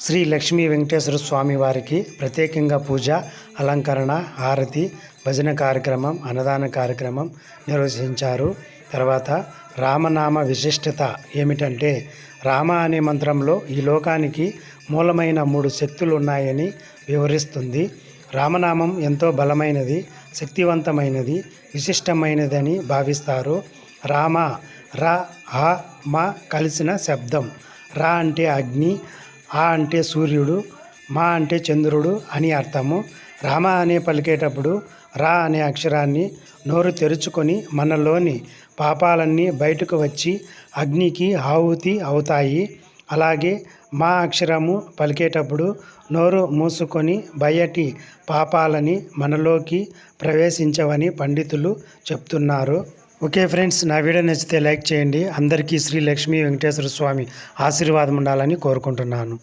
శ్రీ లక్ష్మీ వెంకటేశ్వర స్వామి వారికి ప్రత్యేకంగా పూజ అలంకరణ హారతి భజన కార్యక్రమం అన్నదాన కార్యక్రమం నిర్వహించారు. తర్వాత రామనామ విశిష్టత ఏమిటంటే రామ అనే మంత్రంలో ఈ లోకానికి మూలమైన మూడు శక్తులు ఉన్నాయని వివరిస్తుంది. రామనామం ఎంతో బలమైనది శక్తివంతమైనది విశిష్టమైనదని భావిస్తారు. రామ రా హ మా కలిసిన శబ్దం. రా అంటే అగ్ని ఆ అంటే సూర్యుడు మా అంటే చంద్రుడు అని అర్థము. రామ అనే పలికేటప్పుడు రా అనే అక్షరాన్ని నోరు తెరుచుకొని మనలోని పాపాలన్నీ బయటకు వచ్చి అగ్నికి ఆహుతి అవుతాయి. అలాగే మా అక్షరము పలికేటప్పుడు నోరు మూసుకొని బయటి పాపాలని మనలోకి ప్రవేశించవని పండితులు చెప్తున్నారు. ఓకే ఫ్రెండ్స్ నా వీడియో నచ్చితే లైక్ చేయండి. అందరికీ శ్రీ లక్ష్మీ వెంకటేశ్వర స్వామి ఆశీర్వాదం ఉండాలని కోరుకుంటున్నాను.